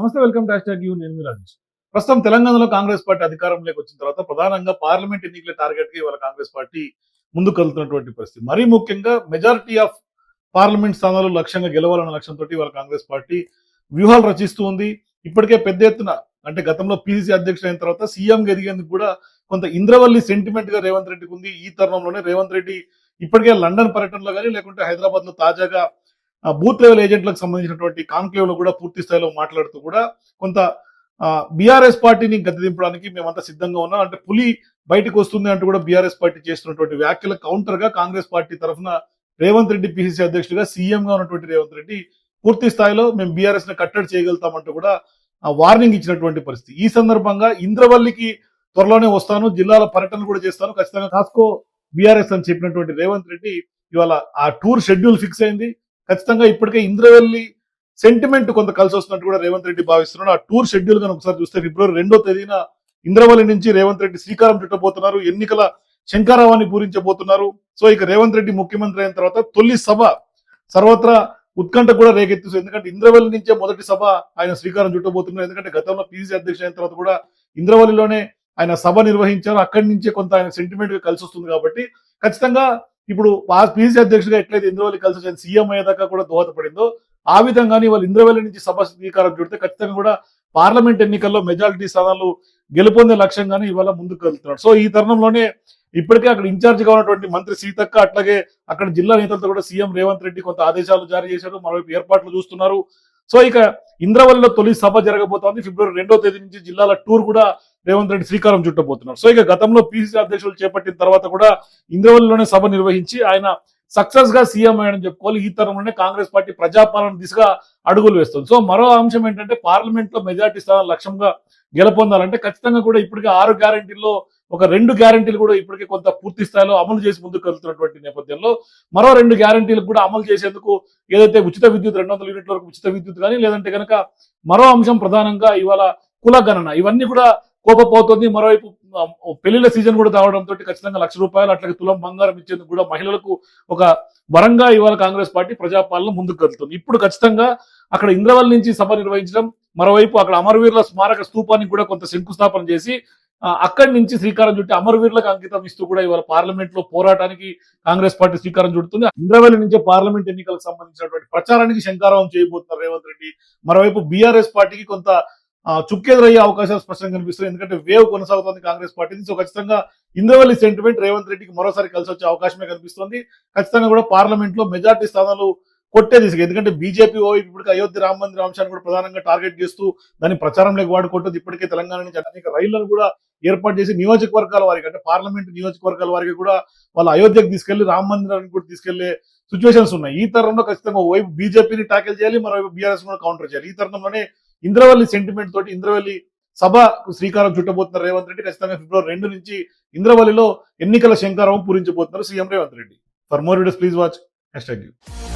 నమస్తే welcome to hash you. నేను రాజేష్. ప్రస్తుతం తెలంగాణలో కాంగ్రెస్ పార్టీ అధికారంలోకి వచ్చిన తర్వాత ప్రధానంగా పార్లమెంట్ ఎన్నికల టార్గెట్కి ఇవాళ కాంగ్రెస్ పార్టీ ముందుకు వెళ్తున్నటువంటి పరిస్థితి. మరీ ముఖ్యంగా మెజారిటీ ఆఫ్ పార్లమెంట్ స్థానాలు లక్ష్యంగా గెలవాలన్న లక్ష్యంతో ఇవాళ కాంగ్రెస్ పార్టీ వ్యూహాలు రచిస్తూ ఉంది. ఇప్పటికే పెద్ద ఎత్తున అంటే గతంలో పీసీసీ అధ్యక్షుడు అయిన తర్వాత సీఎంగా ఎదిగేందుకు కూడా కొంత ఇంద్రవల్లి సెంటిమెంట్గా రేవంత్ రెడ్డికి ఉంది. ఈ తరుణంలోనే రేవంత్ రెడ్డి ఇప్పటికే లండన్ పర్యటనలో కానీ లేకుంటే హైదరాబాద్లో తాజాగా బూత్ లెవెల్ ఏజెంట్లకు సంబంధించినటువంటి కాన్క్లేవ్లో కూడా పూర్తి స్థాయిలో మాట్లాడుతూ కూడా కొంత బీఆర్ఎస్ పార్టీని గద్దె దింపడానికి మేమంతా సిద్ధంగా ఉన్నాం. అంటే పులి బయటకు వస్తుంది అంటూ కూడా బీఆర్ఎస్ పార్టీ చేస్తున్నటువంటి వ్యాఖ్యల కౌంటర్గా కాంగ్రెస్ పార్టీ తరఫున రేవంత్ రెడ్డి పిసిసి అధ్యక్షుడిగా సీఎం గా ఉన్నటువంటి రేవంత్ రెడ్డి పూర్తి స్థాయిలో మేము బీఆర్ఎస్ని కట్టడి చేయగలుగుతామంటూ కూడా వార్నింగ్ ఇచ్చినటువంటి పరిస్థితి. ఈ సందర్భంగా ఇంద్రవల్లికి త్వరలోనే వస్తాను జిల్లాల పర్యటన కూడా చేస్తాను. ఖచ్చితంగా కాస్కో బీఆర్ఎస్ అని చెప్పినటువంటి రేవంత్ రెడ్డి ఇవాళ ఆ టూర్ షెడ్యూల్ ఫిక్స్ అయింది. ఖచ్చితంగా ఇప్పటికే ఇంద్రవెల్లి సెంటిమెంట్ కొంత కలిసి వస్తున్నట్టు కూడా రేవంత్ రెడ్డి భావిస్తున్నాడు. ఆ టూర్ షెడ్యూల్ కనుక ఒకసారి చూస్తే ఫిబ్రవరి రెండో తేదీన ఇంద్రవల్లి నుంచి రేవంత్ రెడ్డి శ్రీకారం చుట్టబోతున్నారు. ఎన్నికల శంకారావాన్ని పూరించబోతున్నారు. సో ఇక రేవంత్ రెడ్డి ముఖ్యమంత్రి అయిన తర్వాత తొలి సభ సర్వత్రా ఉత్కంఠ కూడా రేకెత్తిస్తుంది ఎందుకంటే ఇంద్రవల్లి నుంచే మొదటి సభ ఆయన శ్రీకారం చుట్టబోతున్నారు. ఎందుకంటే గతంలో పీసీసీ అధ్యక్షుడు అయిన తర్వాత కూడా ఇంద్రవల్లిలోనే ఆయన సభ నిర్వహించారు. అక్కడి నుంచే కొంత ఆయన సెంటిమెంట్ కలిసి వస్తుంది కాబట్టి ఖచ్చితంగా ఇప్పుడు పీసీ అధ్యక్షుడిగా ఎట్లయితే ఇంద్రవల్లి కలిసి వచ్చిన సీఎం అయ్యేదాకా కూడా దోహదపడిందో ఆ విధంగానే వాళ్ళు ఇంద్రవల్లి నుంచి సభ స్వీకారం చూడితే ఖచ్చితంగా కూడా పార్లమెంట్ ఎన్నికల్లో మెజారిటీ స్థానాలు గెలుపొందే లక్ష్యంగానే ఇవాళ ముందుకు వెళ్తున్నాడు. సో ఈ తరుణంలోనే ఇప్పటికే అక్కడ ఇన్ఛార్జిగా ఉన్నటువంటి మంత్రి సీతక్క అట్లాగే అక్కడ జిల్లా నేతలతో కూడా సీఎం రేవంత్ రెడ్డి కొంత ఆదేశాలు జారీ చేశారు మరోవైపు ఏర్పాట్లు చూస్తున్నారు. సో ఇక ఇంద్రవల్లిలో తొలి సభ జరగబోతోంది. ఫిబ్రవరి రెండో తేదీ నుంచి జిల్లాల టూర్ కూడా రేవంత్ రెడ్డి శ్రీకారం చుట్టబోతున్నారు. సో ఇక గతంలో పిసిసి అధ్యక్షులు చేపట్టిన తర్వాత కూడా ఇంద్రవల్లిలోనే సభ నిర్వహించి ఆయన సక్సెస్గా సీఎం అయ్యని చెప్పుకోవాలి. ఈ తరంలోనే కాంగ్రెస్ పార్టీ ప్రజాపాలన దిశగా అడుగులు వేస్తుంది. సో మరో అంశం ఏంటంటే పార్లమెంట్లో మెజార్టీ స్థానాలు లక్ష్యంగా గెలుపొందాలంటే ఖచ్చితంగా కూడా ఇప్పటికే ఆరు గ్యారంటీల్లో ఒక రెండు గ్యారంటీలు కూడా ఇప్పటికే కొంత పూర్తి స్థాయిలో అమలు చేసి ముందుకు వెళ్తున్నటువంటి నేపథ్యంలో మరో రెండు గ్యారంటీలు కూడా అమలు చేసేందుకు ఏదైతే ఉచిత విద్యుత్ రెండు వందల యూనిట్ల వరకు ఉచిత విద్యుత్ కానీ లేదంటే కనుక మరో అంశం ప్రధానంగా ఇవాళ కుల గణన. ఇవన్నీ కూడా కోపపోతుంది. మరోవైపు ఆ, పెళ్ళిళ్ళ సీజన్ కూడా తావడంతో ఖచ్చితంగా లక్ష రూపాయలు అట్లాగే తులం బంగారం ఇచ్చేందుకు కూడా మహిళలకు ఒక వరంగా ఇవాళ కాంగ్రెస్ పార్టీ ప్రజాపాలన ముందుకు వెళ్తుంది. ఇప్పుడు ఖచ్చితంగా అక్కడ ఇంద్రవల్లి నుంచి సభ నిర్వహించడం మరోవైపు అక్కడ అమరవీరుల స్మారక స్తూపానికి కూడా కొంత శంకుస్థాపన చేసి అక్కడి నుంచి శ్రీకారం చుట్టి అమరవీరులకు అంకితం ఇస్తూ కూడా ఇవాళ పార్లమెంట్లో పోరాటానికి కాంగ్రెస్ పార్టీ శ్రీకారం చుడుతుంది. ఇంద్రవల్లి నుంచి పార్లమెంట్ ఎన్నికలకు సంబంధించినటువంటి ప్రచారానికి శంకారం చేయబోతున్నారు రేవంత్ రెడ్డి మరోవైపు బీఆర్ఎస్ పార్టీకి కొంత చుక్కెదురయ్యే అవకాశాలు స్పష్టంగా కనిపిస్తున్నాయి. ఎందుకంటే వేవ్ కొనసాగుతోంది కాంగ్రెస్ పార్టీ సో ఖచ్చితంగా ఇంద్రవల్లి సెంటిమెంట్ రేవంత్ రెడ్డికి మరోసారి కలిసి వచ్చే అవకాశమే కనిపిస్తుంది. ఖచ్చితంగా కూడా పార్లమెంట్లో మెజార్టీ స్థానాలు కొట్టే దిశగా ఎందుకంటే బీజేపీ ఓ ఇప్పుడు అయోధ్య రామ మందిర అంశాన్ని కూడా ప్రధానంగా టార్గెట్ చేస్తూ దాన్ని ప్రచారంలోకి వాడుకుంటుంది. ఇప్పటికే తెలంగాణ నుంచి అనేక రైళ్ళను కూడా ఏర్పాటు చేసి నియోజకవర్గాల వారికి అంటే పార్లమెంట్ నియోజకవర్గాల వారికి కూడా వాళ్ళు అయోధ్యకు తీసుకెళ్ళి రామ మందిరానికి కూడా తీసుకెళ్ళే సిచ్యువేషన్స్ ఉన్నాయి. ఈ తరంలో ఖచ్చితంగా ఓవైపు బీజేపీని టాకిల్ చేయాలి మరోవైపు బీఆర్ఎస్ కూడా కౌంటర్ చేయాలి. ఈ తరుణంలోనే ఇంద్రవల్లి సెంటిమెంట్ తోటి ఇంద్రవల్లి సభ శ్రీకారం చుట్టబోతున్నారు రేవంత్ రెడ్డి ఖచ్చితంగా ఫిబ్రవరి రెండు నుంచి ఇంద్రవల్లిలో ఎన్నికల శంకారం పూరించబోతున్నారు CM Revanth Reddy. For more videos please watch hashtag